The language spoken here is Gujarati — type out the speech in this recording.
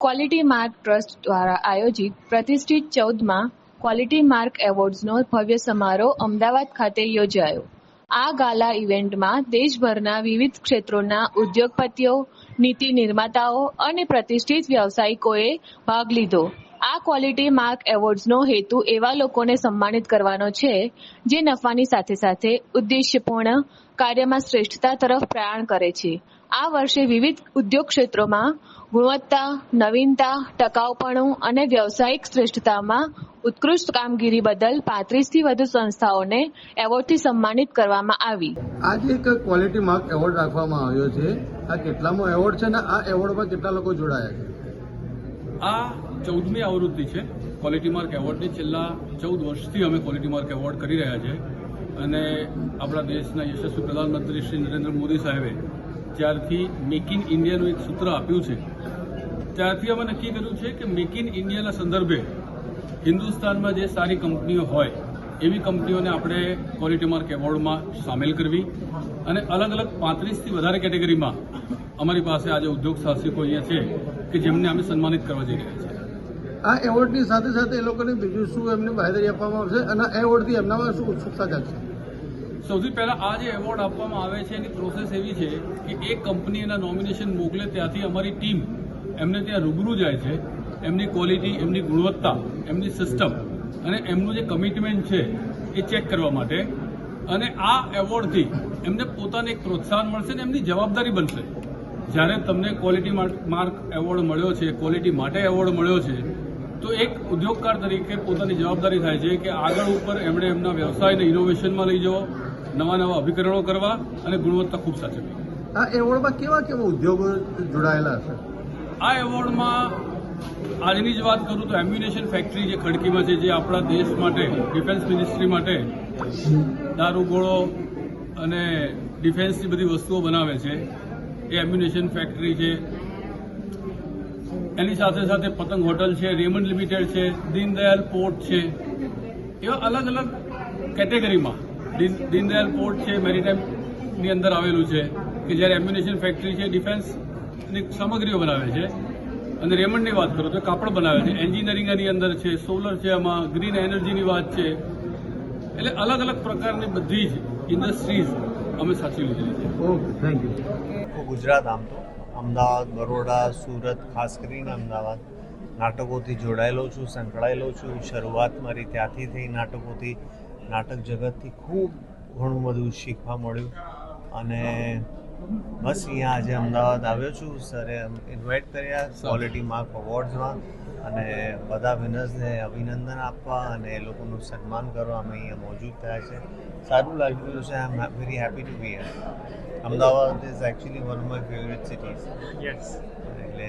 ક્વોલિટી માર્ક ટ્રસ્ટ દ્વારા આયોજિત પ્રતિષ્ઠિત ચૌદમાં ક્વોલિટી માર્ક એવોર્ડ્સનો ભવ્ય સમારોહ અમદાવાદ ખાતે યોજાયો. આ ગાલા ઇવેન્ટમાં દેશભરના વિવિધ ક્ષેત્રોના ઉદ્યોગપતિઓ, નીતિ નિર્માતાઓ અને પ્રતિષ્ઠિત વ્યાવસાયિકોએ ભાગ લીધો. આ ક્વોલિટી માર્ક એવોર્ડ્સનો હેતુ એવા લોકોને સન્માનિત કરવાનો છે જે નફાની સાથે સાથે ઉદ્દેશ્યપૂર્ણ કાર્યમાં શ્રેષ્ઠતા તરફ પ્રયાણ કરે છે. આ વર્ષે વિવિધ ઉદ્યોગ ક્ષેત્રોમાં ગુણવત્તા નવીનતા ટકાઉપણું અને વ્યવસાયિક શ્રેષ્ઠતામાં ઉત્કૃષ્ટ કામગીરી બદલ પાંત્રીસથી વધુ સંસ્થાઓને એવોર્ડથી સન્માનિત કરવામાં આવી. આજે એક ક્વોલિટી માર્ક એવોર્ડ રાખવામાં આવ્યો છે. આ કેટલામો એવોર્ડ છે ને આ એવોર્ડમાં કેટલા લોકો જોડાયા છે? આ ચૌદમી આવૃત્તિ છે. ક્વોલિટી માર્ક એવોર્ડની છેલ્લા ચૌદ વર્ષથી અમે ક્વોલિટી માર્ક એવોર્ડ કરી રહ્યા છે. અને આપણા દેશના યશસ્વી પ્રધાનમંત્રી શ્રી નરેન્દ્ર મોદી સાહેબે જ્યારથી મેક ઇન ઇન્ડિયાનું એક સૂત્ર આપ્યું છે. ત્યારથી અમે નક્કી કર્યું છે કે મેક ઇન ઇન્ડિયાના સંદર્ભે હિન્દુસ્તાનમાં જે સારી કંપનીઓ હોય, એવી કંપનીઓને આપણે ક્વોલિટી માર્ક એવોર્ડમાં સામેલ કરવી. અને અલગ અલગ પાંત્રીસથી વધારે કેટેગરીમાં અમારી પાસે આજે ઉદ્યોગ સાહસિકો અહીંયા છે કે જેમને અમે સન્માનિત કરવા જઈ રહ્યા છીએ. આ એવોર્ડની સાથે સાથે એ લોકોને બીજું શું એમને બાહેધરી આપવામાં આવશે અને એવોર્ડથી એમનામાં શું ઉત્સુકતા જાગશે? સૌથી પહેલાં આ જે એવોર્ડ આપવામાં આવે છે, એની પ્રોસેસ એવી છે કે એક કંપની એના નોમિનેશન મોકલે, ત્યાંથી અમારી ટીમ એમને ત્યાં રૂબરૂ જાય છે. એમની ક્વોલિટી, એમની ગુણવત્તા, એમની સિસ્ટમ અને એમનું જે કમિટમેન્ટ છે એ ચેક કરવા માટે. અને આ એવોર્ડથી એમને પોતાને એક પ્રોત્સાહન મળશે ને એમની જવાબદારી બનશે. જ્યારે તમને ક્વોલિટી માર્ક એવોર્ડ મળ્યો છે, ક્વોલિટી માટે એવોર્ડ મળ્યો છે તો એક ઉદ્યોગકાર તરીકે પોતાની જવાબદારી થાય છે કે આગળ ઉપર એમણે એમના વ્યવસાયને ઇનોવેશનમાં લઈ જવો નવા નવા અભિકરણો કરવા અને ગુણવત્તા ખૂબ સાચવવી આ એવોર્ડમાં કેવા કેવા ઉદ્યોગો જોડાયેલા છે? આ એવોર્ડમાં આજની જ વાત કરું તો એમ્યુનેશન ફેક્ટરી જે ખડકીમાં છે જે આપણા દેશ માટે ડિફેન્સ મિનિસ્ટ્રી માટે દારૂગોળો અને ડિફેન્સની બધી વસ્તુઓ બનાવે છે એ એમ્યુનેશન ફેક્ટરી છે એની સાથે સાથે પતંગ હોટલ છે રેમન્ડ લિમિટેડ છે દીનદયાલ પોર્ટ છે. એવા અલગ અલગ કેટેગરીમાં દીનદયાલ પોર્ટ છે મેરીટાઈમની અંદર આવેલું છે કે જ્યારે એમ્યુનેશન ફેક્ટરી છે ડિફેન્સની સામગ્રીઓ બનાવે છે. અને રેમન્ડની વાત કરો તો કાપડ બનાવે છે એન્જિનિયરિંગ એની અંદર છે સોલર છે આમાં ગ્રીન એનર્જીની વાત છે. એટલે અલગ અલગ પ્રકારની બધી જ ઇન્ડસ્ટ્રીઝ અમે સાચવી લીધેલી છે. Okay thank you. ગુજરાત આમ તો. અમદાવાદ, બરોડા, સુરત, ખાસ કરીને અમદાવાદ નાટકોથી જોડાયેલો છું, સંકળાયેલો છું. શરૂઆત મારી ત્યાંથી થઈ નાટકોથી, નાટક જગતથી ખૂબ ઘણું બધું શીખવા મળ્યું. અને બસ અહીંયા આજે અમદાવાદ આવ્યો છું. સરે ઇન્વાઇટ કર્યા ક્વોલિટી માર્ક અવોર્ડ્સમાં અને બધા વિનર્સને અભિનંદન આપવા અને એ લોકોનું સન્માન કરવા અમે અહીંયા મોજૂદ થયા છે. સારું લાગી રહ્યું છે. I am very happy to be here Ahmedabad is actually one of my favourite cities Yes. એટલે.